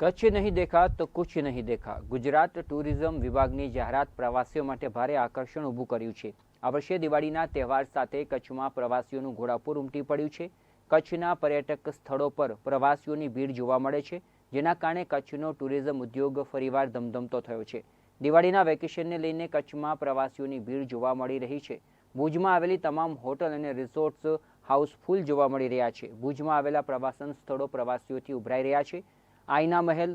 કચ્છ નહીં દેખા તો કુછ નહીં દેખા. ગુજરાત ટુરિઝમ વિભાગની જાહેરાત પ્રવાસીઓ માટે ભારે આકર્ષણ ઊભું કર્યું છે. આ વર્ષે દિવાળીના તહેવાર સાથે કચ્છમાં પ્રવાસીઓનું ઘોડાપુર ઉમટી પડ્યું છે. કચ્છના પર્યટક સ્થળો પર પ્રવાસીઓની ભીડ જોવા મળે છે, જેના કારણે કચ્છનો ટુરિઝમ ઉદ્યોગ ફરીવાર ધમધમતો થયો છે. દિવાળીના વેકેશનને લઈને કચ્છમાં પ્રવાસીઓની ભીડ જોવા મળી રહી છે. ભુજમાં આવેલી તમામ હોટલ અને રિસોર્ટ્સ હાઉસફુલ જોવા મળી રહ્યા છે. ભુજમાં આવેલા પ્રવાસન સ્થળો પ્રવાસીઓથી ઉભરાઈ રહ્યા છે. આઈના મહેલ,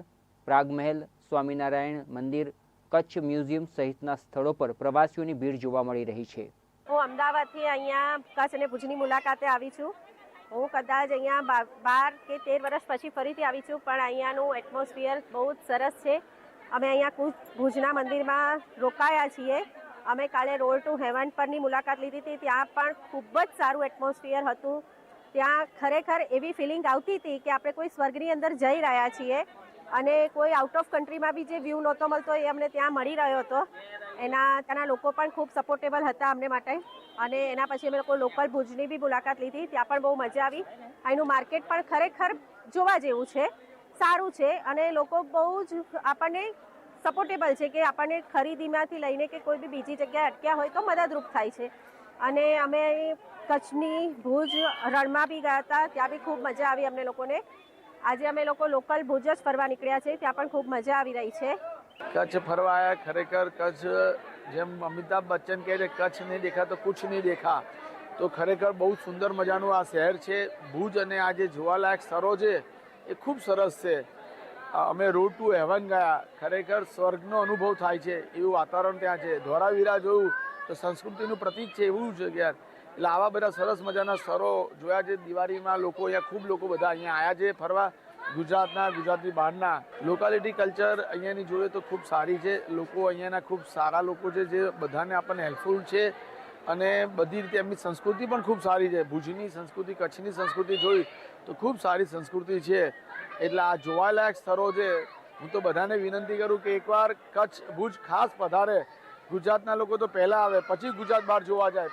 પ્રાગ મહેલ, સ્વામિનારાયણ મંદિર, કચ્છ મ્યુઝિયમ સહિતના સ્થળો પર પ્રવાસીઓની ભીડ જોવા મળી રહી છે. હું અમદાવાદથી અહીંયા કચ્છ અને ભુજની મુલાકાતે આવી છું. હું કદાચ અહીંયા બાર કે તેર વર્ષ પછી ફરીથી આવી છું, પણ અહીંયાનું એટમોસ્ફિયર બહુ જ સરસ છે. અમે અહીંયા ભુજના મંદિરમાં રોકાયા છીએ. અમે કાલે રોડ ટુ હેવન પરની મુલાકાત લીધી હતી. ત્યાં પણ ખૂબ જ સારું એટમોસ્ફિયર હતું. ત્યાં ખરેખર એવી ફિલિંગ આવતી હતી કે આપણે કોઈ સ્વર્ગની અંદર જઈ રહ્યા છીએ અને કોઈ આઉટ ઓફ કન્ટ્રીમાં બી જે વ્યૂ નહોતો મળતો એ અમને ત્યાં મળી રહ્યો હતો. એના, ત્યાંના લોકો પણ ખૂબ સપોર્ટેબલ હતા અમને માટે. અને એના પછી અમે લોકો લોકલ ભુજની બી મુલાકાત લીધી. ત્યાં પણ બહુ મજા આવી. અહીંનું માર્કેટ પણ ખરેખર જોવા જેવું છે. સારું છે અને લોકો બહુ જ આપણને સપોર્ટેબલ છે કે આપણને ખરીદીમાંથી લઈને કે કોઈ બી બીજી જગ્યાએ અટક્યા હોય તો મદદરૂપ થાય છે. અને અમે કચ્છની ભુજ રણમાં બી ગયા હતા. ત્યાં બી ખૂબ મજા આવી અમને લોકોને. આજે અમે લોકો લોકલ ભુજ જ ફરવા નીકળ્યા છે. ત્યાં પણ ખૂબ મજા આવી રહી છે. કચ્છ ફરવા આવ્યા ખરેખર કચ્છ જેમ અમિતાભ બચ્ચન કહે છે, કચ્છ નહીં દેખા તો કુછ નહીં દેખા. તો ખરેખર બહુ સુંદર મજાનું આ શહેર છે. ભુજ અને આ જે જોવાલાયક સ્થળો છે, એ ખૂબ સરસ છે. અમે રોડ ટુ હેવન ગયા. ખરેખર સ્વર્ગનો અનુભવ થાય છે, એવું વાતાવરણ ત્યાં છે. ધોરાવીરા જોયું તો સંસ્કૃતિનું પ્રતીક છે એવું જગ્યા એટલે આવા બધા સરસ મજાના સ્થળો જોયા છે. દિવાળીમાં લોકો અહીંયા, ખૂબ લોકો બધા અહીંયા આવ્યા છે ફરવા. ગુજરાતના, ગુજરાતની બહારના. લોકાલિટી કલ્ચર અહીંયાની જોઈએ તો ખૂબ સારી છે. લોકો અહીંયાના ખૂબ સારા લોકો છે જે બધાને આપણને હેલ્પફુલ છે. અને બધી રીતે એમની સંસ્કૃતિ પણ ખૂબ સારી છે. ભુજની સંસ્કૃતિ, કચ્છની સંસ્કૃતિ જોઈ તો ખૂબ સારી સંસ્કૃતિ છે. એટલે આ જોવાલાયક સ્થળો છે. હું તો બધાને વિનંતી કરું કે એકવાર કચ્છ, ભુજ ખાસ પધારે. ગુજરાતના લોકો તો પહેલાં આવે, પછી ગુજરાત બહાર જોવા જાય.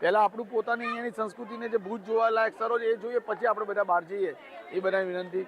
પહેલાં આપણું પોતાની અહીંયાની સંસ્કૃતિને જે ભુજ જોવાલાયક સ્થળો છે એ જોઈએ, પછી આપણે બધા બહાર જઈએ. એ બધાને વિનંતી.